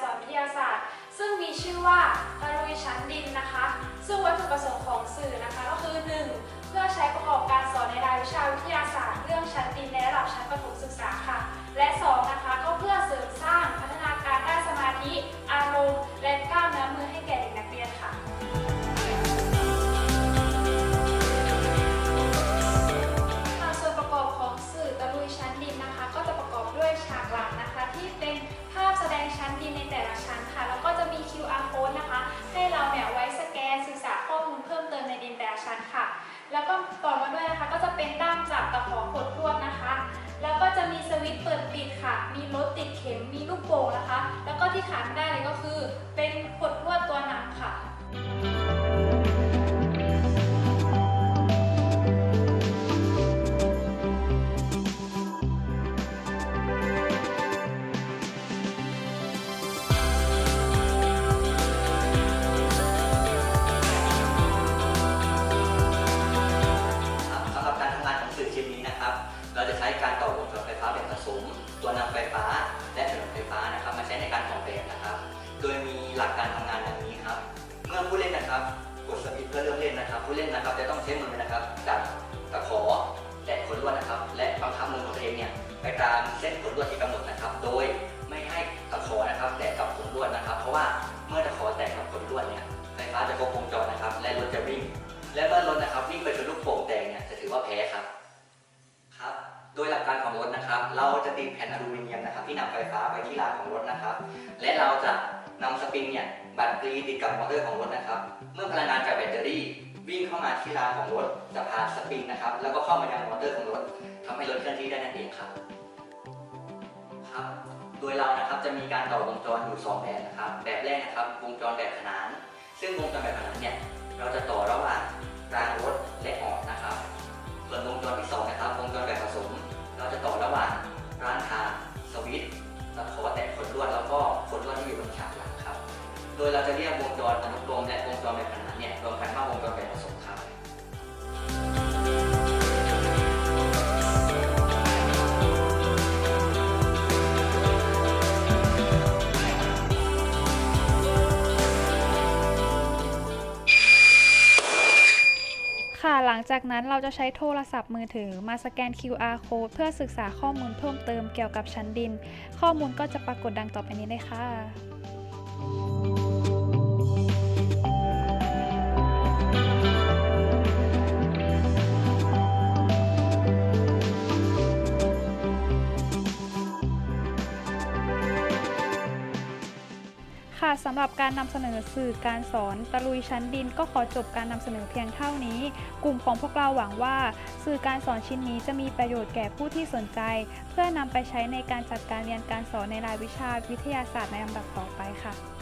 สอนวิทยาศาสตร์ ซึ่งมีชื่อว่าตะลุยชั้นดินนะคะ ซึ่งวัตถุประสงค์ของสื่อนะคะก็คือ 1 แล้วก็ต่อมาด้วยนะคะ ก็จะเป็นด้ามจับตะขอกดลวดนะคะ แล้วก็จะมีสวิตช์เปิดปิดค่ะ มีรถติดเข็ม มีลูกโป่งนะคะ แล้วก็ที่ขาดไม่ได้เลยก็คือ เป็นขดลวดตัวหนัง หลักการทำงานดังนี้ครับ เมื่อผู้เล่นนะครับกดสวิตช์เพื่อเริ่มเล่นนะครับ ผู้เล่นนะครับจะต้องใช้มือนะครับจับตะขอและขนลวดนะครับ และบังคับมือของตัวเองเนี่ยไปตามเส้นขนลวดที่กำหนดนะครับ โดยไม่ให้ตะขอนะครับแตะกับขนลวดนะครับ เพราะว่าเมื่อตะขอแตะกับขนลวดเนี่ยไฟฟ้าจะครบวงจรนะครับ และรถจะวิ่ง และเมื่อรถนะครับวิ่งไปจนลูกโป่งแตกเนี่ยจะถือว่าแพ้ครับ โดยหลักการของรถนะครับ เราจะติดแผ่นอลูมิเนียมนะครับ ที่นำไฟฟ้าไปที่รางของรถนะครับ และเราจะนำสปริงเนี่ยแบตเตอรี่ติดกับมอเตอร์ของรถนะครับ เมื่อพลังงานจากแบตเตอรี่ วิ่งเข้ามาที่รางของรถจะผ่านสปริงนะครับ แล้วก็เข้ามายังมอเตอร์ของรถทำให้รถเคลื่อนที่ได้นั่นเองครับครับโดยเรานะครับจะมีการต่อวงจรอยู่สองแบบนะครับ แบบแรกนะครับวงจรแบบขนาน ซึ่งวงจรแบบขนานเนี่ยเราจะต่อ โดยเราจะเรียกวงจรอนุกรมและวงจรแบบขนานเนี่ยรวมกันว่าวงจรแบบผสมครับค่ะหลังจากนั้นเราจะใช้โทรศัพท์มือถือมาสแกน QR code เพื่อศึกษาข้อมูลเพิ่มเติมเกี่ยวกับชั้นดิน ข้อมูลก็จะปรากฏดังต่อไปนี้เลยค่ะ สำหรับการนำเสนอสื่อการสอนตะลุยชั้นดิน ก็ขอจบการนำเสนอเพียงเท่านี้ กลุ่มของพวกเราหวังว่า สื่อการสอนชิ้นนี้จะมีประโยชน์แก่ผู้ที่สนใจ เพื่อนำไปใช้ในการจัดการเรียนการสอนในรายวิชาวิทยาศาสตร์ในลำดับต่อไปค่ะ